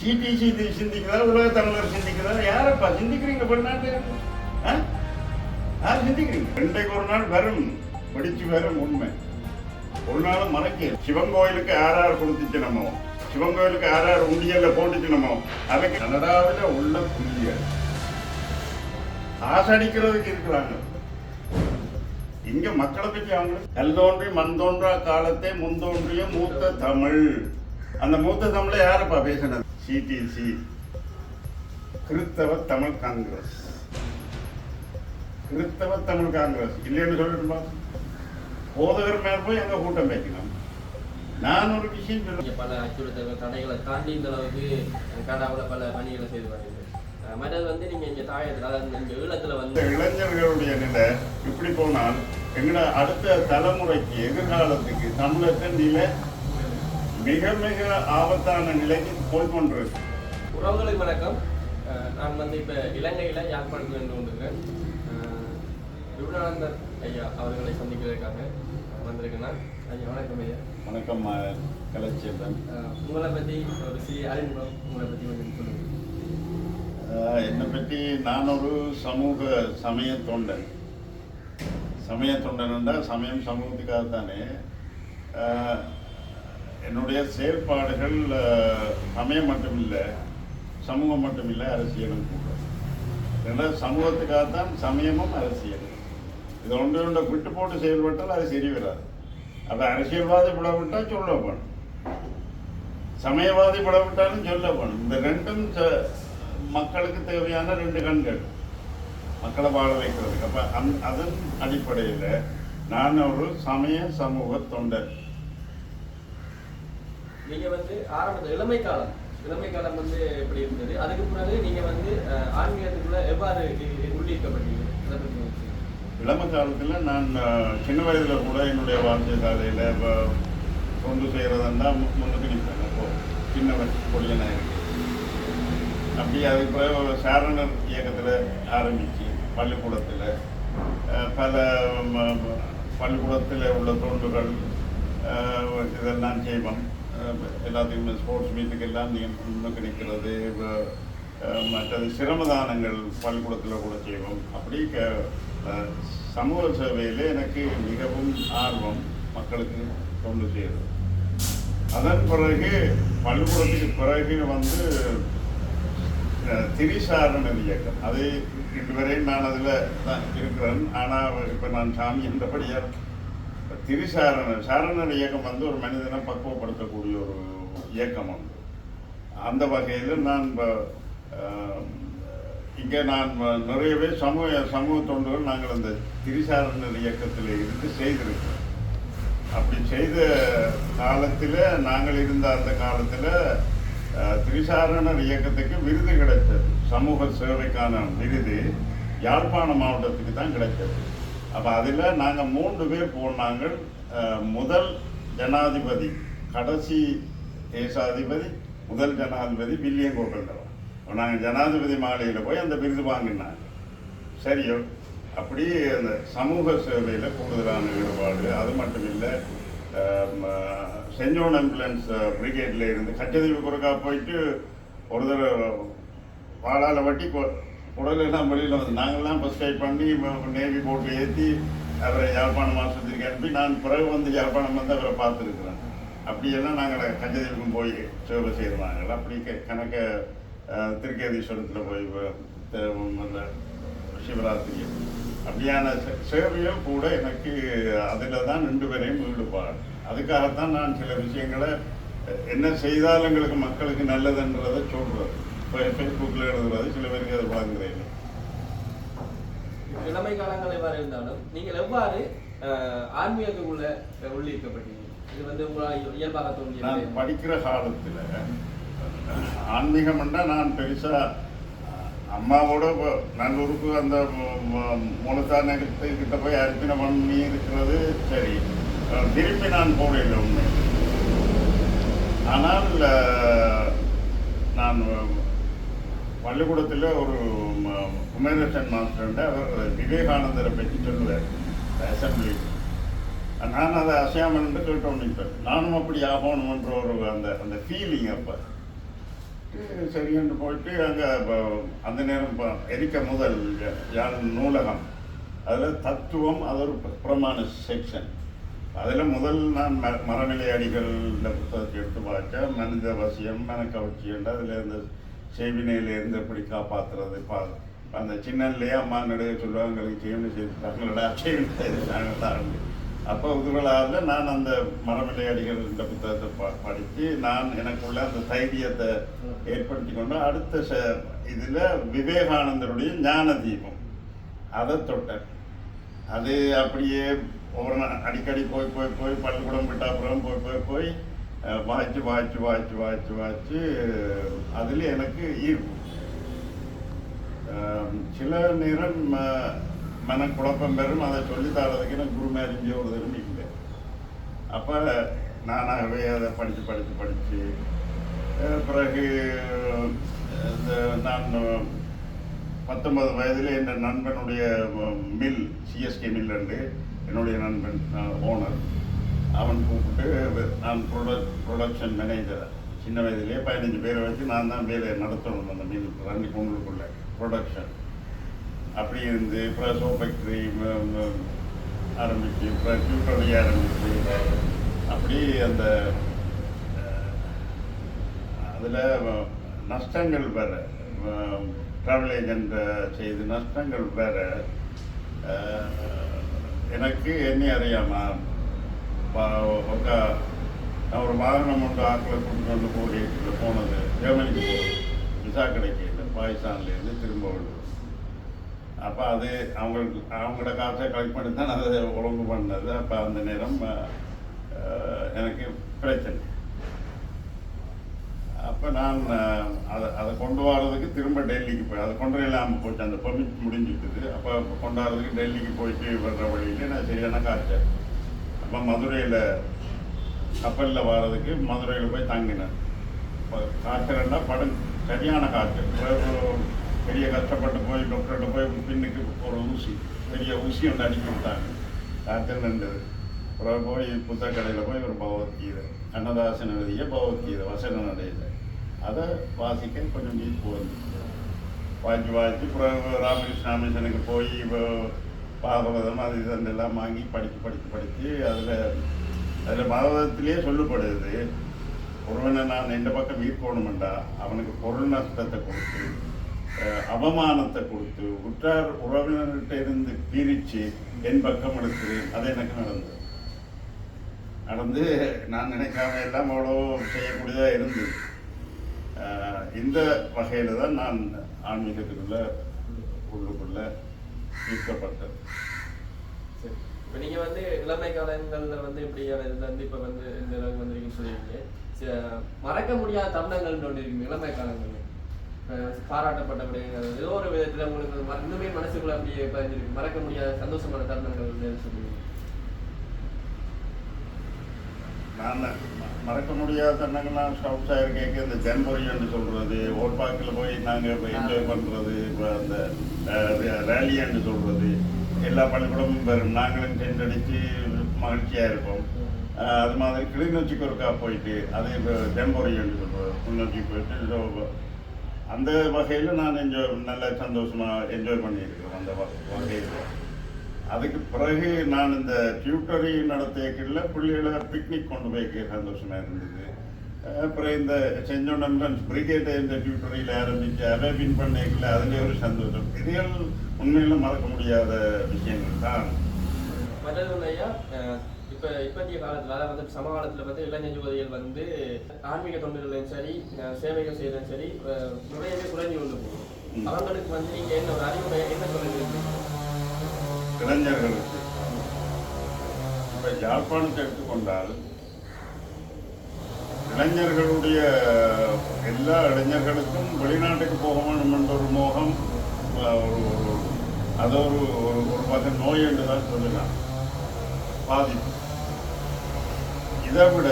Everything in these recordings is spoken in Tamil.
சீட்டி சிந்திக்கிறதா சிந்திக்குதா தமிழர் சிந்திக்கிறதா யாரப்பா சிந்திக்கிறீங்க பண்ணாட்டு யார் சிந்திக்கிறீங்க? ரெண்டைக்கு ஒரு நாள் வரும். படிச்சு வரும் உண்மை. ஒரு நாளும் மறக்க சிவன் கோயிலுக்கு யார் யார் கொடுத்துச்சினமோ சிவன் கோயிலுக்கு யார் யார் உண்டியல்ல போட்டுச்சினமோ அதுக்கு கனடாவில் உள்ள புள்ளியல் காசடிக்கிறதுக்கு இருக்கிறாங்க. இங்க மக்களை பற்றி அவங்க கல் தோன்றி மண் தோன்றா காலத்தை முன்தோன்றிய மூத்த தமிழ். அந்த மூத்த தமிழை யாரப்பா பேசினது? சிடிசி கிறிஸ்தவ தமிழ் காங்கிரஸ். கிறிஸ்தவ தமிழ் காங்கிரஸ். இல்லைன்னு சொல்லட்டுமா? போதகர் மேல் போய் எங்க கூட்டம் வைக்கணும் நான் ஒரு விஷயம் சொல்ல பல அச்சுறுத்தல்கள் தடைகளை தாண்டி இந்த அளவுக்கு கனடாவில் பல பணிகளை செய்து வரீங்க மற்றது வந்து நீங்க இங்க தாயத்தில் இந்த ஈழத்துல வந்து இளைஞர்களுடைய நிலை இப்படி போனால் எங்கட அடுத்த தலைமுறைக்கு எதிர்காலத்துக்கு தமிழக நிலை மிக மிக ஆபத்தான நிலைக்கு போய் கொண்டிருக்கு உறவுகளுக்கு வணக்கம் நான் வந்து இப்ப இலங்கையில யாழ்ப்பாணத்தில் இருந்து கொண்டிருக்கிறேன் அஹ் விருடானந்தர் ஐயா அவர்களை சந்திக்கிறதுக்காக வந்திருக்கேன். ஐயா வணக்கம் ஐயா. வணக்கம் அஹ் உங்களை பத்தி ஒரு சிறிய அறிமுகம் உங்களை பத்தி கொஞ்சம் சொல்லுங்க. அஹ், என்னை பற்றி நான் ஒரு சமூக சமய தொண்டன். சமய தொண்டன் என்றால் சமயம் சமூகத்துக்காகத்தானே. அஹ், என்னுடைய செயல்பாடுகள் சமயம் மட்டுமில்லை சமூகம் மட்டுமில்லை அரசியலும் கூட. ரெண்டாவது சமூகத்துக்காகத்தான் சமயமும் அரசியல் இது ஒன்று ஒன்றை விட்டு போட்டு செயல்பட்டால் அது சரி வராது. அப்போ அரசியல்வாதி விடவிட்டால் சொல்ல வேணும். சமயவாதி விடவிட்டாலும் சொல்ல வேணும். இந்த ரெண்டும் ச- மக்களுக்கு தேவையான ரெண்டு கண்கள். மக்களை வாழ வைக்கிறதுக்கு. அப்போ அந் அதன் அடிப்படையில் நான் ஒரு சமய சமூக தொண்டர். நீங்க வந்து ஆரம்பத்தில் இளமை காலம் இளமை காலம் வந்து எப்படி இருந்தது? அதுக்கு பிறகு நீங்க வந்து ஆன்மீகத்துக்குள்ள எவ்வாறு இ- உள்ளீர்க்கப்பட்டீங்க? அதை காலத்தில் நான் சின்ன வயதில் கூட என்னுடைய வாழ்க்கை சாலையில் இப்போ தொண்டு செய்கிறதா முன்னுக்கு நிற்பேன். அப்போ சின்ன வயசு பொடியனாக இருக்கு அப்படி அது பிறகு சாரணர் இயக்கத்தில் ஆரம்பித்து பள்ளிக்கூடத்தில் பல ம- பள்ளிக்கூடத்தில் உள்ள தொண்டுகள் இதெல்லாம் செய்வோம். எல்லாத்தையும் ஸ்போர்ட்ஸ் மீட்டுக்கு எல்லாம் நீ முன்னுக்கு நிற்கிறது மற்றது சிரமதானங்கள் பள்ளிக்கூடத்தில் கூட செய்வோம். அப்படி க சமூக சேவையில் எனக்கு மிகவும் ஆர்வம் மக்களுக்கு தொண்டு செய்கிறது அதன் பிறகு பள்ளிக்கூடத்துக்கு பிறகு வந்து அஹ், திரிசாரணர் இயக்கம். அது இதுவரை நான் அதில் தான் இருக்கிறேன். ஆனால் இப்போ நான் சாமி என்றபடியாக திரிசாரணர் சாரணர் இயக்கம் வந்து ஒரு மனிதனை பக்குவப்படுத்தக்கூடிய ஒரு இயக்கம் உண்டு. அந்த வகையில் நான் இங்கே நான் நிறையவே சமூக சமூக தொண்டுகள் நாங்கள் அந்த திரிசாரணர் இயக்கத்தில் இருந்து செய்திருக்கிறோம். அப்படி செய்த காலத்தில் நாங்கள் இருந்த அந்த காலத்தில் திரிசாரணர் இயக்கத்துக்கு விருது கிடைத்தது. சமூக சேவைக்கான விருது யாழ்ப்பாண மாவட்டத்துக்கு தான் கிடைத்தது. அப்போ அதில் நாங்கள் மூன்று பேர் போனாங்க முதல் ஜனாதிபதி கடைசி தேசாதிபதி முதல் ஜனாதிபதி வில்லியம் கோட்டண்டவன் நாங்கள் ஜனாதிபதி மாலையில் போய் அந்த விருது வாங்கினாங்க. சரியோ அப்படி அந்த சமூக சேவையில் கூடுதலான ஈடுபாடு அது மட்டும் இல்லை செஞ்சோன் ஆம்புலன்ஸ் பிரிகேட்ல இருந்து கச்சதீவு குறுக்கா போயிட்டு ஒரு தடவை வாழால வட்டி உடலெல்லாம் வெளியில் வந்து நாங்கள்லாம் ஃபஸ்ட் டைப் பண்ணி நேவி போட்டு ஏற்றி அவரை யாழ்ப்பாணம் ஆஸ்பத்திரிக்கு அனுப்பி நான் பிறகு வந்து யாழ்ப்பாணம் வந்து அவரை பார்த்துருக்குறேன். அப்படியெல்லாம் நாங்கள் கஞ்சதீபம் போய் சேவை செய்வாங்க அப்படி க- கணக்க திருக்கேதீஸ்வரத்தில் போய் அந்த சிவராத்திரி. அப்படியான சே- சேவையும் கூட எனக்கு அதில் தான் ரெண்டு பேரையும் ஈடுபாடு. அதுக்காகத்தான் நான் சில விஷயங்களை என்ன செய்தால் எங்களுக்கு மக்களுக்கு நல்லதுன்றதை சொல்கிறது ஃபேஸ்புக்கில் எழுதுறது சில பேருக்கு அதை வழங்குறேன். இளமை காலங்கள் எவ்வாறு இருந்தாலும் நீங்கள் எவ்வாறு ஆன்மீகத்துக்குள்ள உள்ளீர்க்கப்பட்டீங்க? இது வந்து உங்களால் இயல்பாக நான் தோன்றியது படிக்கிற காலத்தில் ஆன்மீகம்னா நான் பெருசாக அம்மாவோட இப்போ நல்லூருக்கு அந்த முழுத்தான கிட்ட போய் அர்ப்பணை பண்ணி இருக்கிறது சரி. அஹ் திருப்பி நான் போகல உண்மை ஆனால் நான் பள்ளிக்கூடத்தில் ஒரு ம- குமரேசன் மாஸ்டர்கிட்ட அவர் விவேகானந்தரை பற்றி சொல்லுவார் அசம்பிளி நான் அதை அசையாமல் கேட்டோம் நிற்பேன் நானும் அப்படி ஆகணுன்ற ஒரு அந்த அந்த ஃபீலிங் அப்போ. சரின்னு போயிட்டு அங்கே அந்த நேரம் எரிக்க முதல் யா- நூலகம். அதில் தத்துவம் அது ஒரு பிரமாண செக்ஷன் அதில் முதல் நான் ம மரநிலை அடிகள் இந்த புத்தகத்தை எடுத்து பார்த்தேன் மனித வசியம் மனக்கவர்ச்சியண்டு அதில் இருந்த செய்வினையிலேருந்து எப்படி காப்பாற்றுறது பா அந்த சின்னன்லேயே அம்மா நடுக சொல்லுவாங்க எங்களுக்கு செய்வனை செய்து தங்களோட செய்வனை செய்து அப்போ உதுவலாவில் நான் அந்த மரநிலை அடிகள் இந்த புத்தகத்தை ப படித்து நான் எனக்குள்ள அந்த தைரியத்தை ஏற்படுத்தி கொண்டு அடுத்த ச இதில் விவேகானந்தருடைய ஞான தீபம். அதை தொட்டேன். அது அப்படியே ஒவ்வொரு நாள் அடிக்கடி போய் போய் போய் பள்ளிக்கூடம் விட்டாப்புறம் போய் போய் போய் வாய்ச்சி வாய்ச்சி வாய்ச்சி வாய்ச்சி வாய்ச்சி அதில் எனக்கு ஈர்ப்பு. சில நேரம் அஹ், மனக்குழப்பம் பெறும். அதை சொல்லித்தரதுக்கு எனக்கு குரு மேரிஞ்ச ஒரு திரும்பி இல்லை. அப்போ நானாகவே அதை படித்து படித்து படித்து பிறகு இந்த நான் பத்தொன்பது வயதில் என் நண்பனுடைய மில் சிஎஸ்கே மில் உண்டு என்னுடைய நண்பன் ஓனர். அவன் கூப்பிட்டு நான் ப்ரொடக் ப்ரொடக்ஷன் மேனேஜர் சின்ன வயதிலே பதினஞ்சு பேரை வச்சு நான் தான் வேலையை நடத்தணும் அந்த மீன் ரெண்டு பொண்ணுக்குள்ள ப்ரொடக்ஷன் அப்படி இருந்து அப்புறம் சோப் ஃபேக்ட்ரி ஆரம்பிச்சு அப்புறம் டியூட்டரி ஆரம்பித்து அப்படி அந்த அதில் நஷ்டங்கள் வேறு ட்ராவல் ஏஜென்ட்டை செய்து நஷ்டங்கள் வேறு எனக்கு என்ன அறியாமல் ఒక ஒரு வாகனம் ஒன்று ஆக்கில் கொண்டு கொண்டு போய் போனது ஜெர்மனிக்கு போகுது விசா கிடைக்கல பாகிஸ்தான்லேருந்து திரும்ப வருது. அப்போ அது அவங்களுக்கு அவங்களோட காசை கலெக்ட் பண்ணி தான் அதை ஒழுங்கு பண்ணது. அப்போ அந்த நேரம் எனக்கு பிரச்சனை. அப்போ நான் அதை அதை கொண்டு வர்றதுக்கு திரும்ப டெல்லிக்கு போய் அதை கொண்டு இல்லாமல் போச்சு. அந்த பெர்மிட் முடிஞ்சுட்டுது. அப்போ கொண்டு டெல்லிக்கு போயிட்டு வர்ற வழியில் நான் சரியான காய்ச்சல் அப்போ மதுரையில் கப்பலில் வர்றதுக்கு மதுரையில் போய் தங்கினேன். இப்போ காய்ச்சல்னா படம் சரியான காய்ச்சல் பெரிய கஷ்டப்பட்டு போய் டாக்டர்கிட்ட போய் பின்னுக்கு ஒரு ஊசி பெரிய ஊசி ஒன்று அடிக்க விட்டாங்க காய்ச்சல் நின்றது. அப்புறம் போய் புத்தக கடையில் போய் ஒரு பகவத்கீதை கண்ணதாசன் எழுதிய பகவத்கீதை வசன நடையில். அதை வாசிக்க கொஞ்சம் நீட் போகுது வாங்கி வாங்கி அப்புறம் ராமகிருஷ்ண மிஷனுக்கு போய் இப்போ பாகவதம் அது இதெல்லாம் வாங்கி படித்து படித்து படித்து அதில் அதில் பாகவதத்திலேயே சொல்லப்படுது ஒருவனை நான் எந்த பக்கம் ஈர்க்கணுமெண்டா அவனுக்கு பொருள் நஷ்டத்தை கொடுத்து அவமானத்தை கொடுத்து உற்றார் உறவினர்கிட்ட இருந்து பிரித்து என் பக்கம் எடுக்கிறேன். அது எனக்கு நடந்தது. நடந்து நான் நினைக்காம எல்லாம் அவ்வளோ செய்யக்கூடியதாக இருந்தது இந்த வகையில் தான் நான் ஆன்மீகத்துக்குள்ள உள்ளுக்குள்ளே ஈர்க்கப்பட்டது சரி. இப்போ நீங்கள் வந்து இளமை காலங்களில் வந்து இப்படியான இதுல இருந்து இப்போ வந்து இந்த அளவுக்கு வந்திருக்கீங்கன்னு சொல்லியிருக்கீங்க. ச- மறக்க முடியாத தருணங்கள்னு ஒன்று இருக்கு இளமை காலங்களில். பாராட்டப்பட்ட விடயங்கள் ஏதோ ஒரு விதத்தில் உங்களுக்கு இன்னுமே மனசுக்குள்ள அப்படியே பதிஞ்சிருக்கு. மறக்க முடியாத சந்தோஷமான தருணங்கள் வந்து சொல்லுவீங்க? நான் மறக்க முடியாத தருணங்கள்லாம் ஸ்டவுட்ஸ் ஆயிருக்கேன் இந்த ஜன்பொரியன்னு சொல்றது ஓட்பாக்கில் போய் நாங்கள் என்ஜாய் பண்ணுறது இப்போ அந்த ரேலியான்னு சொல்கிறது எல்லா பள்ளிக்கூடமும் பெறும் நாங்களும் சென்றடித்து அடித்து மகிழ்ச்சியாக இருப்போம். அது மாதிரி கிளிநொச்சிக்கு ஒருக்கா போயிட்டு அதே இப்போ ஜென்மொழின்னு சொல்கிறது கிளிநொச்சி போயிட்டு அந்த வகையில் நான் என்ஜாய் நல்ல சந்தோஷமாக என்ஜாய் பண்ணியிருக்கிறோம் அந்த வகையில். அதுக்கு பிறகு நான் இந்த டியூட்டரி நடத்தியக்கில் பிள்ளைகளை பிக்னிக் கொண்டு போய்க்க சந்தோஷமா இருந்தது. அப்புறம் இந்த சென்ட் ஜோன் பிரிகேட்டை இந்த டியூட்டரியில் ஆரம்பிச்சு அதை வின் பண்ணிக்கல அதுலேயே ஒரு சந்தோஷம். இதுகள் உண்மையில மறக்க முடியாத விஷயங்கள் தான். மற்றது வந்து ஐயா அஹ், இப்ப இப்பத்திய காலத்துல அதாவது வந்து சமகாலத்துல வந்து இளைஞர் யுவதிகள் வந்து ஆன்மீக தொண்டுகளையும் சரி சேவைகள் செய்யறதும் சரி நிறையவே குறைஞ்சு கொண்டு போகும். அவங்களுக்கு வந்து நீங்க என்ன ஒரு அறிவுரை என்ன சொல்லுவீங்க இளைஞர்களுக்கு இப்போ யாழ்ப்பாணத்தை எடுத்துக்கொண்டால் இளைஞர்களுடைய எல்லா இளைஞர்களுக்கும் வெளிநாட்டுக்கு போக வேண்டும் என்ற ஒரு மோகம் ஒரு ஒரு அது ஒரு ஒரு ஒரு வகை நோய் என்று தான் சொல்லலாம். பாதிப்பு இதை விட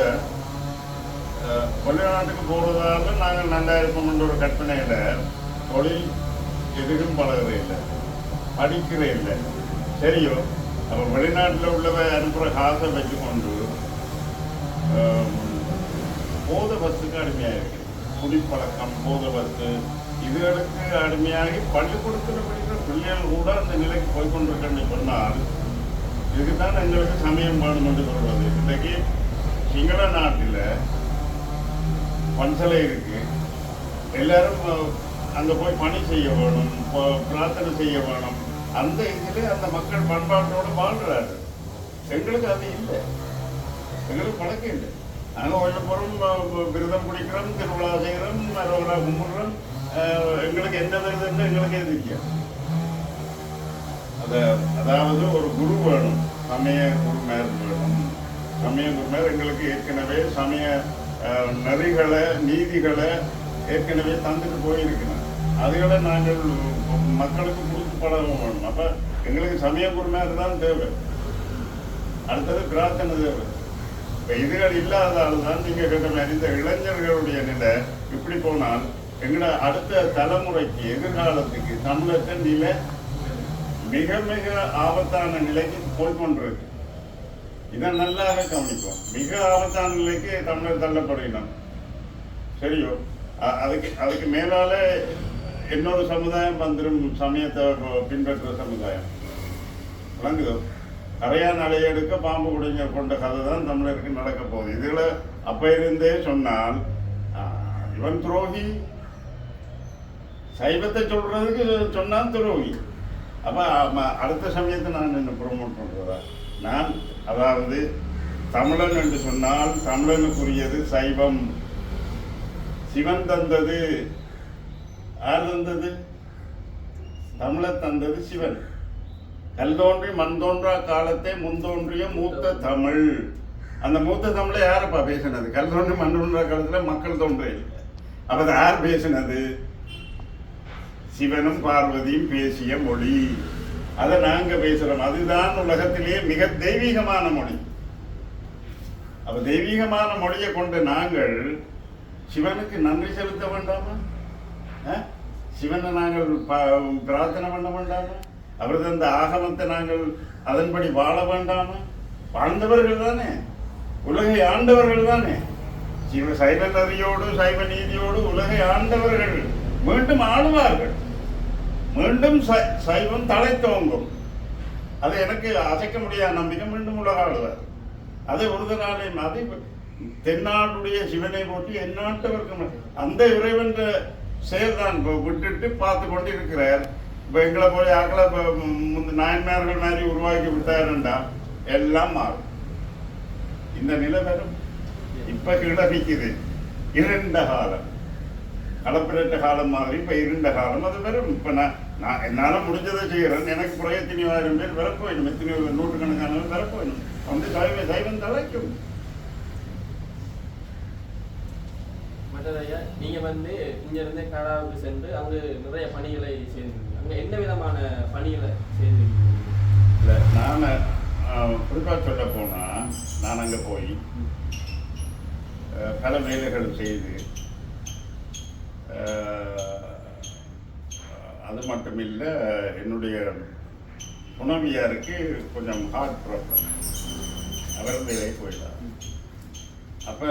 வெளிநாட்டுக்கு போகிறதால நாங்கள் நல்லா இருப்போம் என்ற ஒரு கற்பனையில் தொழில் எதுவும் பழகிறே இல்லை படிக்கிற இல்லை. தெரியும் அப்போ வெளிநாட்டில் உள்ளவ அனுப்புகிற காசை வச்சுக்கொண்டு போத பஸ்ஸுக்கு அடிமையாக இருக்கு குடிப்பழக்கம் போத பஸ்ஸு இதுகளுக்கு அடிமையாகி பள்ளிக்கூடத்தில் படிக்கிற பிள்ளைகள் கூட அந்த நிலைக்கு போய்கொண்டிருக்கேன்னு சொன்னால் இதுதான் எங்களுக்கு சமயம் வேணும் என்று சொல்வது இன்றைக்கு சிங்கள நாட்டில் பன்சலை இருக்கு எல்லாரும் அங்கே போய் பணி செய்ய வேணும் பிரார்த்தனை செய்ய வேணும் அந்த இதில் அந்த மக்கள் பண்பாட்டோட வாழ்றாரு எங்களுக்கு அது இல்லை. எங்களுக்கு பழக்கம் இல்லை. நாங்கள் கொஞ்சம் பொருள் விரதம் குடிக்கிறோம் திருவிழா செய்கிறோம் மரவரா கும்பிடுறோம். எங்களுக்கு எந்த விரதம் எங்களுக்கு எது இல்லை. அத அதாவது ஒரு குரு வேணும் சமய குருமேர் வேணும். சமய குருமேர் எங்களுக்கு ஏற்கனவே சமய நெறிகளை நீதிகளை ஏற்கனவே தந்துட்டு போயிருக்கணும் அதுகளை நாங்கள் மக்களுக்கு பழகவும் வேணும் அப்ப எங்களுக்கு சமய குருமேர் தான் தேவை. அடுத்தது பிரார்த்தனை தேவை. இப்ப இதுகள் இல்லாததால் தான் நீங்கள் கேட்ட மாதிரி இந்த இளைஞர்களுடைய நிலை இப்படி போனால் எங்களோட அடுத்த தலைமுறைக்கு எதிர்காலத்துக்கு தமிழத்தின் நிலை மிக மிக ஆபத்தான நிலைக்கு போய் கொண்டிருக்கு. இதை நல்லாக கவனிப்போம். மிக ஆபத்தான நிலைக்கு தமிழர் தள்ளப்படுகிறோம் சரியோ? அ- அதுக்கு அதுக்கு மேலால இன்னொரு சமுதாயம் வந்துடும் சமயத்தை பின்பற்ற சமுதாயம். விளங்குதோ? கரையான் நடையெடுக்க பாம்பு குடிங்க கொண்ட கதை தான் தமிழருக்கு நடக்க போகுது. இதுல அப்போ இருந்தே சொன்னால் இவன் துரோகி. சைவத்தை சொல்றதுக்கு சொன்னான் துரோகி. அப்போ அடுத்த சமயத்தை நான் என்ன ப்ரொமோட் பண்ணுறதா நான் அதாவது தமிழன் என்று சொன்னால் தமிழனுக்குரியது சைவம். சிவன் தந்தது யார் தந்தது தமிழை தந்தது சிவன் கல் தோன்றி மண் தோன்றா காலத்தை முன்தோன்றிய மூத்த தமிழ் அந்த மூத்த தமிழை யாரப்பா பேசினது கல் தோன்றி மண் தோன்றா காலத்துல மக்கள் தோன்றே அப்ப யார் பேசினது சிவனும் பார்வதியும் பேசிய மொழி அதை நாங்க பேசுறோம் அதுதான் உலகத்திலேயே மிக தெய்வீகமான மொழி அப்ப தெய்வீகமான மொழியை கொண்ட நாங்கள் சிவனுக்கு நன்றி செலுத்த வேண்டாமா சிவனை நாங்கள் ப- பிரார்த்தனை பண்ண வேண்டாமா? அவர் தந்த ஆகமத்தை நாங்கள் அதன்படி வாழ வேண்டாமா? வாழ்ந்தவர்கள் தானே. உலகை ஆண்டவர்கள் தானே. சிவ சைவ நதியோடு சைவ நீதியோடு உலகை ஆண்டவர்கள் மீண்டும் ஆளுவார்கள். மீண்டும் சைவம் தலை தோங்கும் அது எனக்கு அசைக்க முடியாத நம்பிக்கை மீண்டும் உலக ஆளுவார். அதை ஒரு நாளே அதை தென்னாடுடைய சிவனை போட்டி எந்நாட்டவர்க்கு அந்த இறைவன்ற செயல்தான் விட்டுட்டு பார்த்து கொண்டு இருக்கிறார் இப்போ எங்களை போய் ஆக்களை இப்போ முந்த நாயன்மார்கள் மாதிரி உருவாக்கி விட்டாருண்டா எல்லாம் மாறும். இந்த நிலை வரும். இப்ப கீழே இருண்ட காலம். கலப்பிரட்ட காலம் மாதிரி இப்ப இருண்ட காலம் அது வரும். இப்ப நான் நான் என்னால முடிஞ்சதை செய்யறேன். எனக்கு புறைய எத்தனையாயிரம் பேர் வரப்போயிடும் எத்தனை நூற்றுக்கணக்கான வரப்போயிடும் வந்து சைவ சைவம் தலைக்கும். மற்றது நீங்க வந்து இங்கிருந்து கனடாவுக்கு சென்று அங்கு நிறைய பணிகளை செய்திருக்கீங்க அங்க என்ன விதமான பணிகளை செய்திருக்கீங்க இல்லை நான் குறிப்பாக சொல்ல போனா நான் அங்கே போய் பல வேலைகள் செய்து அது மட்டும் இல்லை என்னுடைய உணவியாருக்கு கொஞ்சம் ஹார்ட் ப்ராப்ளம் அவர் வேலை போயிட்டார். அப்போ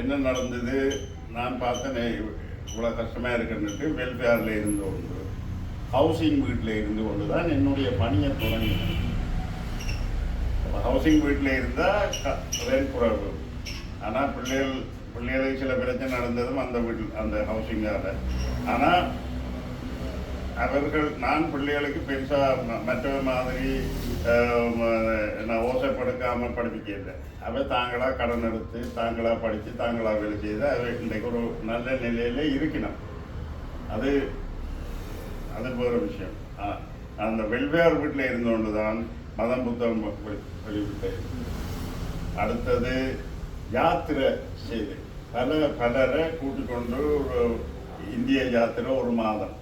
என்ன நடந்தது? நான் பார்த்தேன் இவ்வளோ கஷ்டமாக இருக்குன்னுட்டு வெல்ஃபேரில் இருந்து கொண்டு ஹவுசிங் வீட்டில் இருந்து கொண்டு தான் என்னுடைய பணியை தொடங்கினேன். ஹவுசிங் வீட்டில் இருந்தால் ரெண்ட் குறைவு. ஆனால் பிள்ளைகள் பிள்ளைகளுக்கு சில பிரச்சனை நடந்ததும் அந்த வீட்டில் அந்த ஹவுசிங்கால் ஆனால் அவர்கள் நான் பிள்ளைகளுக்கு பெருசாக மற்ற மாதிரி நான் ஓசைப்படுக்காமல் படிப்பிக்கல. அவ தாங்களாக கடன் எடுத்து தாங்களாக படித்து தாங்களாக வேலை செய்து அவ இன்றைக்கு ஒரு நல்ல நிலையில இருக்கணும். அது அது ஒரு விஷயம். அந்த வெல்வேர் வீட்டில் இருந்தோண்டு தான் மதம் புத்தகம் வெ- வெளிவிட்டேன் அடுத்தது யாத்திரை செய்து பல பலரை கூட்டிக்கொண்டு ஒரு இந்திய யாத்திரை ஒரு மாதம்.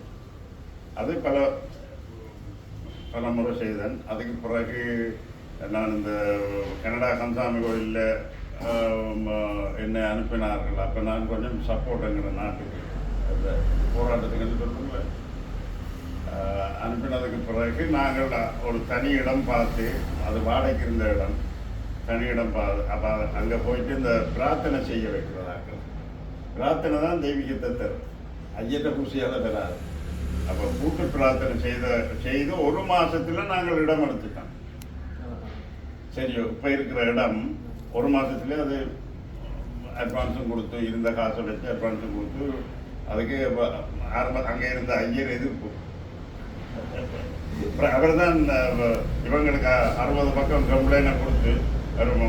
அது பல பல முறை செய்தேன். அதுக்கு பிறகு நான் இந்த கனடா கந்தசாமி கோயிலில் என்னை அனுப்பினார்கள். அப்போ நான் கொஞ்சம் சப்போர்ட்டுங்கிற நாட்டுக்கு அந்த போராட்டத்துக்கு சொல்லுங்கள அனுப்பினதுக்கு பிறகு நாங்கள் ஒரு தனி இடம் பார்த்து அது வாடகைக்கு இருந்த இடம் தனி இடம் பார்த்து அப்போ அங்கே போயிட்டு இந்த பிரார்த்தனை செய்ய வைக்கிறதாக்கள் பிரார்த்தனை தான் தெய்வீகத்தை தரும். ஐயத்தை குசியால தராது. அப்போ கூட்டு பிரார்த்தனை செய்த செய்து ஒரு மாசத்துல நாங்கள் இடம் எடுத்துட்டோம். சரி இப்போ இருக்கிற இடம் ஒரு மாசத்துல அது அட்வான்ஸும் கொடுத்து இருந்த காசை வச்சு அட்வான்ஸும் கொடுத்து அதுக்கு ஆரம்ப அங்கே இருந்த ஐயர் எதிர்ப்பு. அவர் தான் இவங்களுக்கு அறுபது பக்கம் கம்ப்ளைண்ட் கொடுத்து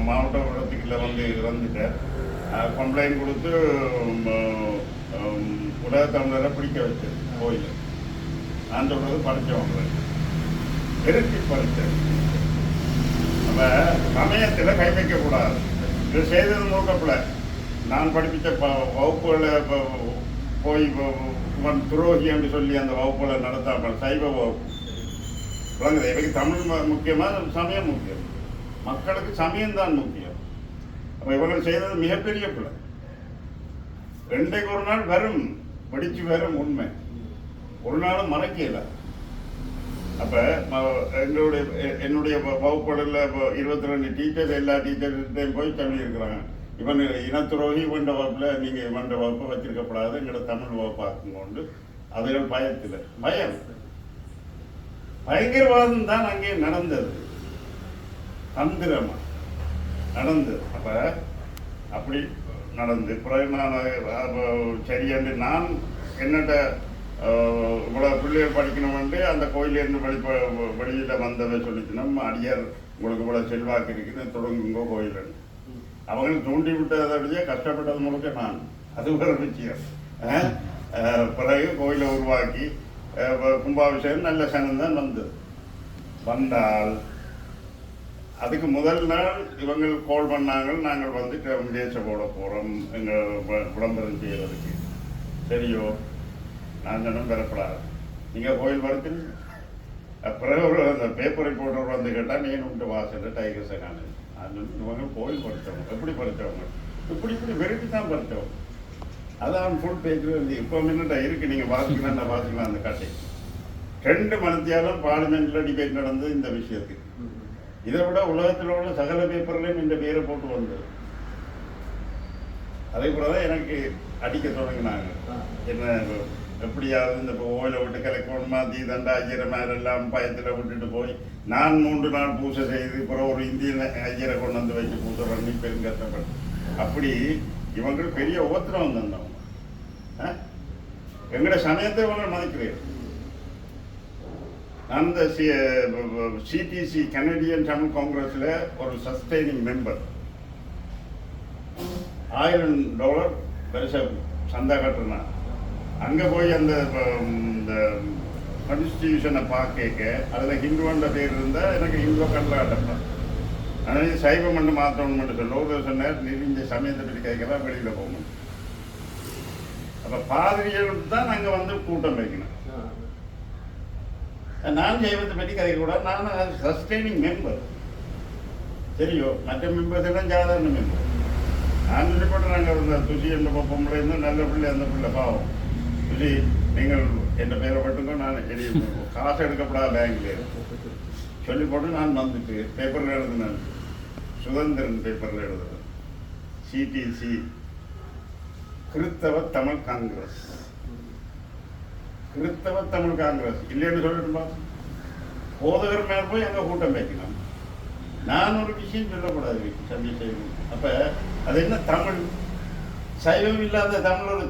மாவட்ட விடத்துக்குள்ள வந்து வந்துட்டார் கம்ப்ளைண்ட் கொடுத்து உலக தமிழரை பிடிக்க வச்சு கோயில். நான் சொல்றது படித்தவங்க பெருக்கி படித்தது. நம்ம சமயத்தில் கை வைக்கக்கூடாது. இது செய்தது நோக்கப்பில் நான் படிப்பித்த ப வகுப்புகளை போய் இவன் துரோகி என்று சொல்லி அந்த வகுப்புகளை நடத்தாமல் சைவ வகுப்பு. விளங்குது. எனக்கு தமிழ் முக்கியமாக சமயம் முக்கியம். மக்களுக்கு சமயம்தான் முக்கியம். அப்போ இவர்கள் செய்தது மிகப்பெரிய பிள்ளை ரெண்டைக்கு ஒரு நாள் வரும். படிச்சு வரும் உண்மை. ஒரு நாளும் மறக்கல. அப்ப எங்களுடைய என்னுடைய வகுப்படல இப்போ இருபத்தி ரெண்டு டீச்சர் எல்லா டீச்சர்கிட்டையும் போய் சொல்லியிருக்கிறாங்க இவன் இனத்துரோகி இவன் வகுப்பில் நீங்க இவன் வகுப்பை வச்சிருக்கப்படாது எங்களோட தமிழ் வகுப்பாக்கும் கொண்டு அதுகள் பயத்தில். பயம். பயங்கரவாதம் தான் அங்கே நடந்தது. தந்திரமா நடந்தது. அப்ப அப்படி நடந்து பிறகு நான் அப்ப நான் என்னட்ட இவ்வளோ பிள்ளைகள் படிக்கணும்னு அந்த கோயிலேருந்து படிப்ப வெளியில் வந்தவை சொல்லிச்சுன்னா அடியார் உங்களுக்கு இவ்வளோ செல்வாக்கு இருக்குது தொடங்குங்கோ கோயிலுன்னு அவங்களும் தூண்டி விட்டதோடய கஷ்டப்பட்டது முழுக்க நான். அது ஒரு விஷயம். பிறகு கோயிலை உருவாக்கி கும்பாபிஷேகம் நல்ல சனம் தான் வந்தது வந்தால் அதுக்கு முதல் நாள் இவங்க கால் பண்ணாங்க நாங்கள் வந்து தேச போட போகிறோம் எங்கள் விளம்பரம் செய்யறதுக்கு. சரியோ? நான் பெறப்படாது. நீங்கள் கோயில் வரத்தில் பிறகு அந்த பேப்பர் ரிப்போர்ட்டர் வந்து கேட்டால் நீ உண்டு வாசல்? நான் நான் சொன்னேன், இவங்க கோயில் படித்தவங்க எப்படி படித்தவங்க இப்படி இப்படி வெறுட்டி தான் படித்தவங்க அதான் ஃபுல் பேஜில் இருந்து இப்போ முன்னாடி இருக்கு? நீங்கள் வாசிக்கலாம் வாசிக்கலாம் அந்த கட்டை ரெண்டு மணித்தியாலும் பார்லிமெண்ட்ல டிபேட் நடந்தது இந்த விஷயத்துக்கு இதை விட உலகத்தில் உள்ள சகல பேப்பர்லையும் இந்த பேரை போட்டு வந்தது. அதே கூட தான் எனக்கு அடிக்க தொடங்கினாங்க. என்ன எப்படியாவது இந்த இப்போ ஓயில விட்டு கலக்கணுமா தீதண்டா ஐயரமார் எல்லாம் பயத்தில் விட்டுட்டு போய் நான் மூன்று நாள் பூசை செய்து அப்புறம் ஒரு இந்தியன் ஐயரை கொண்டு வந்து வச்சு பூசை பண்ணி பெருங்கஷ்டப்பட்டு அப்படி இவங்க பெரிய உபத்திரம் தந்தவங்க. ஆ? சமயத்தை இவங்க மதிக்கிறேன் நான் இந்த சிடிசி கனடியன் தமிழ் காங்கிரஸில் ஒரு சஸ்டைனிங் மெம்பர் ஆயிரம் டாலர் பெருசாக சந்தா கட்டுறேன் அங்கே போய் அந்த இந்த கான்ஸ்டியூஷனை பார்க்க அதில் ஹிந்துவன்ற பேர் இருந்தால் எனக்கு ஹிந்துவ கண்ணில் காட்டப்பேன் ஆனால் சைவம் மட்டும் மாற்றணும் மட்டும் சொல்ல. ஒரு சொன்னார் நெறிஞ்ச சமயத்தை பற்றி கேட்கலாம் வெளியில் போகணும். அப்போ பாதிரிகள் தான் அங்கே வந்து கூட்டம் வைக்கணும். நான் சைவத்தை பற்றி கதைக்கூடாது நான் சஸ்டைனிங் மெம்பர் சரியோ? மற்ற மெம்பர்ஸ் எல்லாம் சாதாரண மெம்பர் நான் சொல்லிப்பட்டு நாங்கள் இந்த துஷி என்ற பொம்பளை இருந்தால் நல்ல பிள்ளை அந்த பிள்ளை பாவம். இல்லை நீங்கள் என் பேரை பட்டுங்க நான் எழுதி காசு எடுக்கப்படாத பேங்கில். சொல்லி போட்டு நான் வந்துட்டு பேப்பரில் எழுதினேன். சுதந்திரன் பேப்பரில் எழுதுனேன் சிடிசி கிறித்தவ தமிழ் காங்கிரஸ். கிறித்தவ தமிழ் காங்கிரஸ். இல்லைன்னு சொல்லட்டுமா போதகர் மேல் போய் எங்கள் கூட்டம் வைக்கணும். நான் ஒரு விஷயம் சொல்லக்கூடாது சந்தி அப்போ அது என்ன தமிழ்? சைவம் இல்லாத தமிழ் ஒரு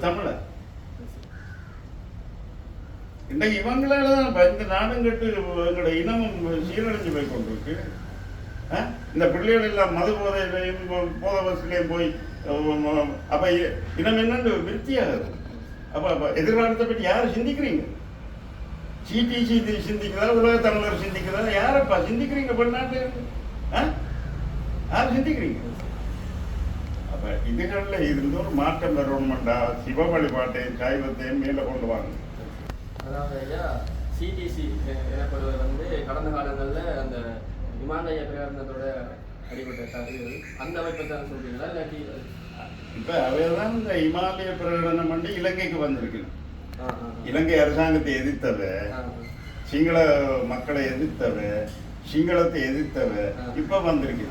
இன்னைக்கு இவங்களால தான் இந்த நாடும் கட்டு எங்களோட இனமும் சீரழிஞ்சு போய் கொண்டிருக்கு. ஆ? இந்த பிள்ளைகள் எல்லாம் மது போதையிலையும் போத வசதியிலையும் போய் அஹ், அப்ப இனம் என்னன்னு விருத்தியாகுது அப்ப அப்ப எதிர்காலத்தை பற்றி யார் சிந்திக்கிறீங்க? சிடிசி சிந்திக்கிறதா உலக தமிழர் சிந்திக்கிறதா? யாரப்பா சிந்திக்கிறீங்க பன்னாட்டு? ஆ? யார் சிந்திக்கிறீங்க? அப்ப இதுகளில் இருந்து ஒரு மாற்றம் வரணும்டா. சிவ வழிபாட்டையும் சைவத்தையும் மேலே கொண்டு வாங்க. அதாவது ஐயா சிடிசி எனப்படுவது வந்து கடந்த காலங்களில் அந்த இமாலய பிரகடனத்தோட அடிப்பட்ட கருவிகள். அந்த அமைப்பை தான் சொல்றீங்களா? இல்லாட்டி இப்ப அவையெல்லாம் இந்த இமாலய பிரகடனம் பண்ணி இலங்கைக்கு வந்திருக்கு. ஆ, ஆ, ஆ. இலங்கை அரசாங்கத்தை எதிர்த்தவ ஆ, சிங்கள மக்களை எதிர்த்தவ சிங்களத்தை எதிர்த்தவ ஆ. இப்ப வந்திருக்கு.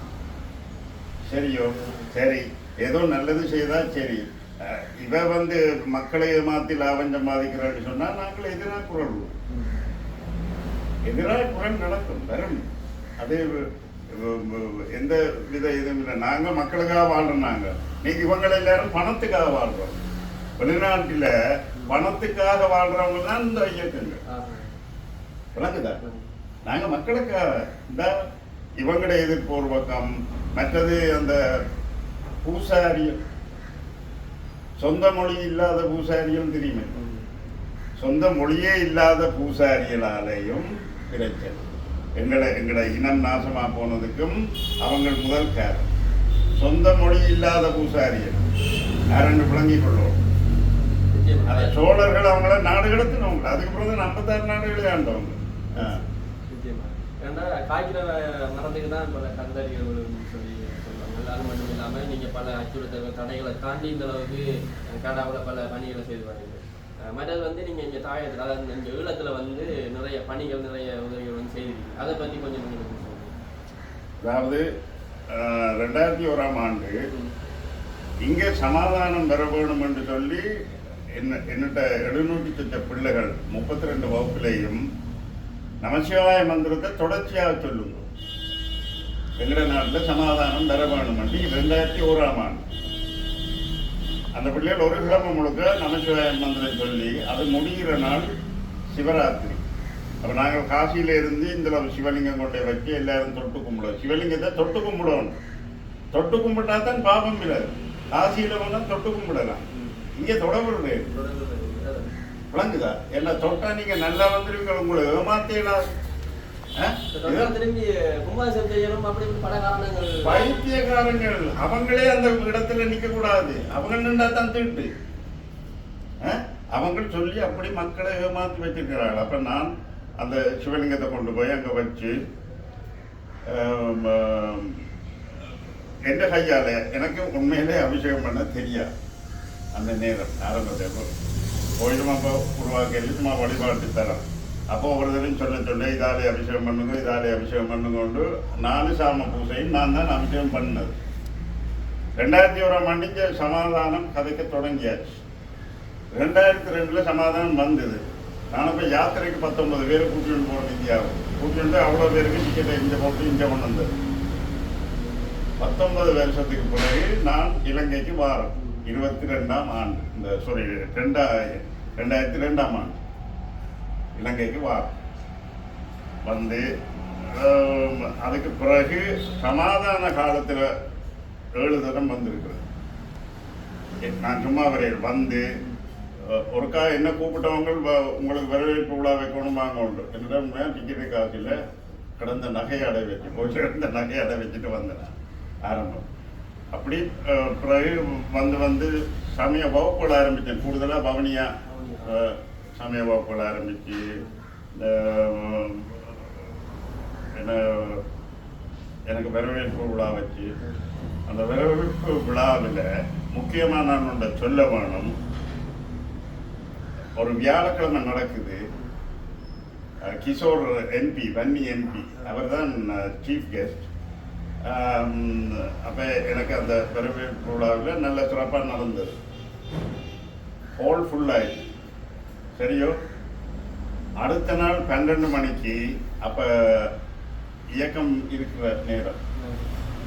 சரியோ? சரி. ஏதோ நல்லது செய்தா சரி. இவ வந்து மக்களை ஏமாத்தி லாபம் சம்பாதிக்கிறான்னு சொன்னா நாங்கள் எதிராக குரல். எதிராக குரல் நடக்கும் வரும். அது எந்த வித இதுவும் இல்லை. நாங்க மக்களுக்காக வாழ்றோம் நாங்க. நீங்க இவங்க எல்லாரும் பணத்துக்காக வாழ்றோம். வெளிநாட்டில பணத்துக்காக வாழ்றவங்க தான் இந்த இயக்கங்கள். ஆ. விளங்குதா? நாங்க மக்களுக்காக. இந்த இவங்களுடைய எதிர்ப்பு ஒரு பக்கம் மற்றது அந்த பூசாரியம் சொந்த மொழி இல்லாத பூசாரியும் தெரியுமே. சொந்த மொழியே இல்லாத பூசாரிகளாலேயும் பிரச்சனை. எங்களை எங்களை இனம் நாசமாக போனதுக்கும் அவங்கள் முதல் காரணம். சொந்த மொழி இல்லாத பூசாரியர் யாரென்று விளங்கிக் கொள்வோம். அந்த சோழர்கள் அவங்கள நாடு கடத்தினவங்க. அதுக்கு பிறகு தான் ஐம்பத்தாறு நாடுகளே ஆண்டவங்க. ஆ. ஏன்னா காய்க்கிற மரத்துக்கு தான் பல கந்தறிகள் அது மட்டும் இல்லாம நீங்க பல அச்சுறுத்தல்கள் தடைகளை தாண்டி இந்த அளவுக்கு கனடாவில் பல பணிகளை செய்து வரீங்க மற்றது வந்து நீங்க இங்க தாயத்தில் அதாவது இங்க ஈழத்துல வந்து நிறைய பணிகள் நிறைய உதவிகள் வந்து செய்திருக்கீங்க. அதை பத்தி கொஞ்சம் நீங்க எனக்கு சொல்லுங்க. அதாவது ரெண்டாயிரத்தி ஓராம் ஆண்டு. இங்கே சமாதானம் பெற வேணும் என்று சொல்லி என்ன என்னட்ட எழுநூற்றி சொச்ச பிள்ளைகள் முப்பத்தி ரெண்டு வகுப்பிலையும் நமசிவாய மந்திரத்தை தொடர்ச்சியாக சொல்லுங்க. எங்கட நாட்டில் சமாதானம் பெற வேணும் என்று ரெண்டாயிரத்தி ஓராம் ஆண்டு. அந்த பிள்ளைகள் ஒரு கிழமை முழுக்க நமசிவாய மந்திரம் சொல்லி அது முடிகிற நாள் சிவராத்திரி. அப்போ நாங்கள் காசியில இருந்து இந்த சிவலிங்கம் கொண்டே வச்சு எல்லாரும் தொட்டு கும்பிடுவோம். சிவலிங்கத்தை தொட்டு கும்பிடணும் தொட்டு கும்பிட்டா தான் பாபம் இல்லை காசியில வேணா தொட்டு கும்பிடலாம். இங்கே தொடர்பு. விளங்குதா? எல்லாம் தொட்டா நீங்க நல்லா வந்துருவீங்க உங்களை ஏமாத்தீங்களா பைத்தியக்காரங்கள். அவங்களே அந்த இடத்துல நிக்க கூடாது அவங்க நின்றா தான் திட்டு? அவங்க சொல்லி அப்படி மக்களை ஏமாத்தி வச்சிருக்கிறார்கள். அப்ப நான் அந்த சிவலிங்கத்தை கொண்டு போய் அங்க வச்சு எந்த கையால எனக்கு உண்மையிலே அபிஷேகம் பண்ண தெரியாது. அந்த நேரம் ஆரம்பத்தில். கோயிலும் உருவாக்கி சும்மா வழிபாட்டு தரம் அப்போ ஒரு தரம் சொல்ல சொல்ல இதாலே அபிஷேகம் பண்ணுங்க இதாலே அபிஷேகம் பண்ணுங்க கொண்டு நாலு சாம பூசையும் நான் தான் அபிஷேகம் பண்ணது. ரெண்டாயிரத்தி ஓராம் ஆண்டு சமாதானம் கதைக்க தொடங்கியாச்சு. ரெண்டாயிரத்தி ரெண்டில் சமாதானம் வந்தது. நான் இப்போ யாத்திரைக்கு பத்தொன்பது பேர் கூட்டிகிட்டு போனேன் இந்தியாவும் கூட்டிகிட்டு அவ்வளோ பேருக்கு டிக்கெட்டை இங்கே போட்டு இங்கே கொண்டு வந்தது பத்தொன்பது வருஷத்துக்கு பிறகு நான் இலங்கைக்கு வாரம். இருபத்தி ரெண்டாம் ஆண்டு. இந்த சாரி ரெண்டா ரெண்டாயிரத்தி ரெண்டாம் ஆண்டு. இலங்கைக்கு வா வந்து அதுக்கு பிறகு சமாதான காலத்தில் ஏழு தரம் வந்திருக்கிறது நான் சும்மா வரையில் வந்து ஒருக்கா என்ன கூப்பிட்டவங்க வ- உங்களுக்கு வரவேற்பு விழா வைக்கணுமாங்க உண்டு. என்னிடம் டிக்கெட்டு காசில் கிடந்த நகை அடை வச்சு போய் கிடந்த நகை அடை வச்சுட்டு வந்தேன். ஆரம்பம். அப்படி பிறகு வந்து வந்து சமய வகுப்புகள் ஆரம்பித்தேன். கூடுதலாக பவனியா சமய வகுப்புகள் ஆரம்பித்து என்ன எனக்கு வரவேற்பு விழா வச்சு அந்த வரவேற்பு விழாவில் முக்கியமாக நான் ஒன்றை சொல்ல வேணும். ஒரு வியாழக்கிழமை நடக்குது. கிஷோர் எம்பி வன்னி எம்பி அவர் தான் சீஃப் கெஸ்ட் அப்போ எனக்கு அந்த வரவேற்பு விழாவில் நல்ல சிறப்பாக நடந்தது. ஹோல் ஃபுல்லாகிடுச்சு சரியோ அடுத்த நாள் பன்னெண்டு மணிக்கு அப்போ இயக்கம் இருக்கிற நேரம்.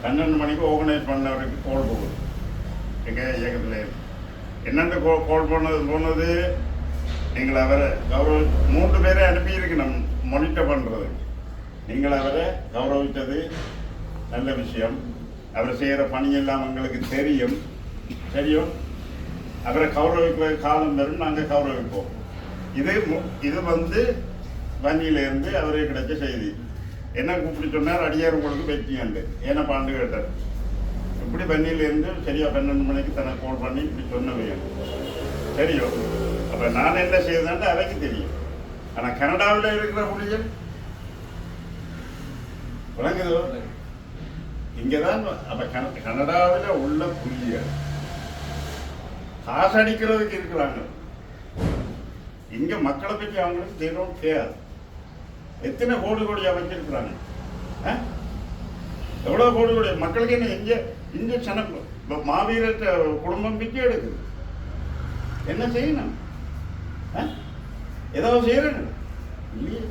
பன்னெண்டு மணிக்கு ஆர்கனைஸ் பண்ணவருக்கு கால் போகுது எங்கள் இயக்கத்தில் என்னென்று கோ- கால் பண்ணது போனது நீங்கள் அவரை கௌரவ மூன்று பேரை அனுப்பியிருக்கணும் மொனிட்டர் பண்ணுறது நீங்கள் அவரை கௌரவித்தது நல்ல விஷயம். அவர் செய்கிற பணியெல்லாம் எங்களுக்கு தெரியும். தெரியும். அவரை கௌரவிக்கிற காலம் வரும் நாங்கள் கௌரவிப்போம். இது மு- இது வந்து வன்னியிலேருந்து அவருக்கு கிடைச்ச செய்தி. என்ன கூப்பிட்டு சொன்னார்? அடியார் உங்களுக்கு வெற்றியாண்டு ஏன்னா பாண்டு கேட்டார். இப்படி வன்னியிலேருந்து சரியா பன்னெண்டு மணிக்கு தனக்கு ஃபோன் பண்ணி இப்படி சொன்னவையும் தெரியும் அப்போ நான் என்ன செய்தேன்ட்டு அவைக்கு தெரியும். ஆனால் கனடாவில் இருக்கிற புலிகள் விளங்குதோ? இங்கதான் அப்போ கன- கனடாவில் உள்ள புலிகள் காசடிக்கிறதுக்கு இருக்கிறாங்க. இங்க மக்களை பற்றி அவங்களுக்கு தெரியவும் தெரியாது. எத்தனை கோடி கோடி அமைச்சிருக்கிறாங்க ஆ? எவ்வளவு கோடி கோடி? மக்களுக்கு என்ன இங்க இங்க சன இப்ப மாவீரர் குடும்பம் பிச்சை எடுக்குது. என்ன செய்யணும்? ஆ? ஏதாவது செய்யணும்? இல்லையே.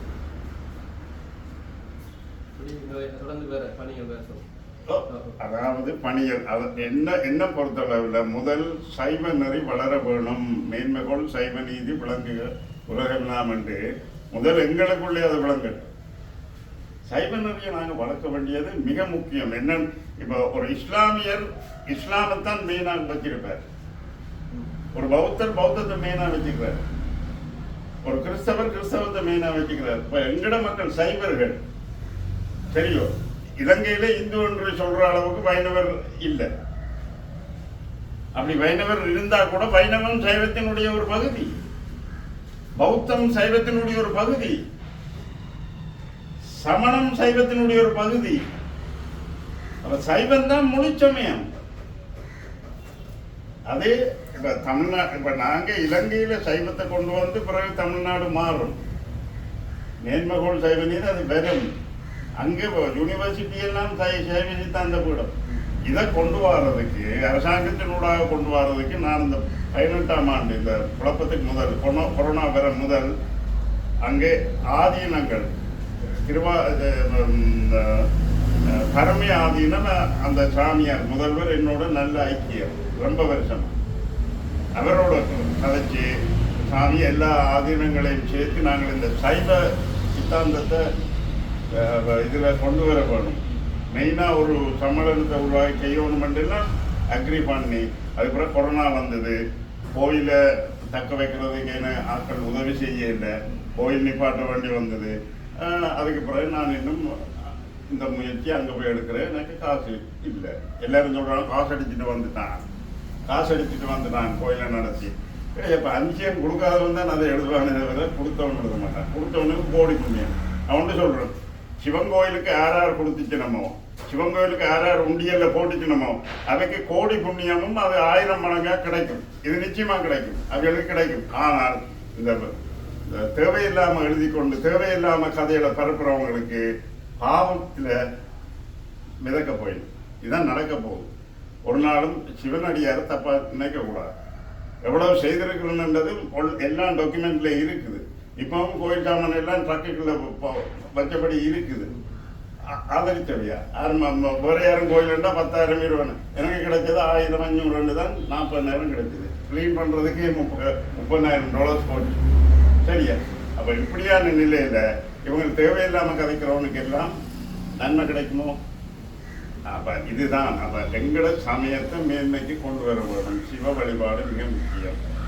தொடர்ந்து வேற பணிகள் வேற சொல்லுங்க. அதாவது பணிகள். அது என்ன என்ன பொறுத்தளவில் முதல் சைவ நெறி வளர வேணும். மேன்மைகோள் சைவ நீதி விளங்குக உலகெல்லாம் என்று. முதல் எங்களுக்குள்ளே அது விளங்கு. சைவ நெறியை நாங்கள் வளர்க்க வேண்டியது மிக முக்கியம். என்ன இப்போ ஒரு இஸ்லாமியர் இஸ்லாமத்தான் மெயினாக வச்சிருப்பார். ஒரு பௌத்தர் பௌத்தத்தை மெயினாக வச்சுக்கிறார் ஒரு கிறிஸ்தவர் கிறிஸ்தவத்தை மெயினாக வச்சுக்கிறார் இப்போ எங்கட மக்கள் சைவர்கள். தெரியும்? இலங்கையில இந்து என்று சொல்ற அளவுக்கு வைணவர் இல்லை. அப்படி வைணவர் இருந்தா கூட வைணவம் சைவத்தினுடைய ஒரு பகுதி. பௌத்தம் சைவத்தினுடைய ஒரு பகுதி. சமணம் சைவத்தினுடைய ஒரு பகுதி. சைவம் தான் முழுச்சமயம் அதே இப்ப தமிழ்நாடு இப்ப நாங்க இலங்கையில சைவத்தை கொண்டு வந்து பிறகு தமிழ்நாடு மாறும். மேன்மகோள் சைவ அது வெறும். அங்கே யூனிவர்சிட்டி எல்லாம் சை சைவ சித்தாந்த கூடம் இதை கொண்டு வர்றதுக்கு அரசாங்கத்தினூடாக கொண்டு வர்றதுக்கு நான் இந்த பதினெட்டாம் ஆண்டு இந்த குழப்பத்துக்கு முதல் கொரோனா கொரோனா பெற முதல் அங்கே ஆதீனங்கள் திருவா இது, இந்த, கருமை ஆதீனம் அந்த சாமியார் முதல்வர் என்னோட நல்ல ஐக்கியம் ரொம்ப வருஷம். அவரோட கதைச்சு சாமி எல்லா ஆதீனங்களையும் சேர்த்து நாங்கள் இந்த சைவ சித்தாந்தத்தை இதில் கொண்டு வர வேணும். மெயினாக ஒரு சம்மேளனத்தை உருவாக்கி செய்யணும் செய்யணுமெல்லாம் அக்ரி பண்ணி அதுக்கப்புறம் கொரோனா வந்தது. கோயிலை தக்க வைக்கிறதுக்கு ஆட்கள் உதவி செய்ய இல்லை கோயில் நிப்பாட்ட வேண்டி வந்தது. அதுக்கு பிறகு நான் இன்னும் இந்த முயற்சி அங்கே போய் எடுக்கிறேன். எனக்கு காசு இல்லை. எல்லாரும் சொல்கிறாங்க காசு அடிச்சுட்டு வந்துட்டான். காசு அடிச்சுட்டு வந்துட்டான் கோயிலை நடத்தி. இப்போ அஞ்சியம் கொடுக்காதவன் தான் அதை எழுதுவானே தவிர கொடுத்தவன் எழுத மாட்டான். கொடுத்தவனுக்கு கோடி புண்ணியம். அவன்ட்டு சொல்கிறேன் சிவன் கோயிலுக்கு யார் கொடுத்துச்சு நம்ம சிவன் கோயிலுக்கு யார் உண்டியல்ல போட்டுச்சு நம்ம அவைக்கு கோடி புண்ணியமும் அது ஆயிரம் மடங்கா கிடைக்கும். இது நிச்சயமா கிடைக்கும். அவைகளுக்கு கிடைக்கும். ஆனால் இந்த தேவையில்லாம எழுதி கொண்டு தேவையில்லாம கதையில பரப்புறவங்களுக்கு பாவத்தில் மிதக்க போயிடும். இதுதான் நடக்க போகுது. ஒரு நாளும் சிவனடியாரை தப்பா நினைக்க கூடாது எவ்வளவு செய்திருக்கிறோன்றது ஒல்- எல்லா டாக்குமெண்ட்ல இருக்குது. இப்பவும் கோயில் சாமான் எல்லாம் ட்ரக்குக்குள்ள வச்சபடி இருக்குது. ஆ- ஆதரிச்சவையா யாரும் ம- இருந்தால் வேற யாரும் கோயிலுண்டா பத்தாயிரம் இருபது எனக்கு கிடைச்சது ஆயிரம் அஞ்சூறு ரெண்டு தான் நாற்பதாயிரம் கிடைச்சது. க்ளீன் பண்ணுறதுக்கு முப்ப முப்பதாயிரம் டாலர்ஸ் போட்டு சரியா? அப்போ இப்படியான நிலையில் இவங்களுக்கு தேவையில்லாமல் கதைக்கிறவனுக்கு எல்லாம் நன்மை கிடைக்குமோ? அப்போ இதுதான். நம்ம எங்கட சமயத்தை மேன்மைக்கு கொண்டு வர வேணும் சிவ வழிபாடு மிக முக்கியம்.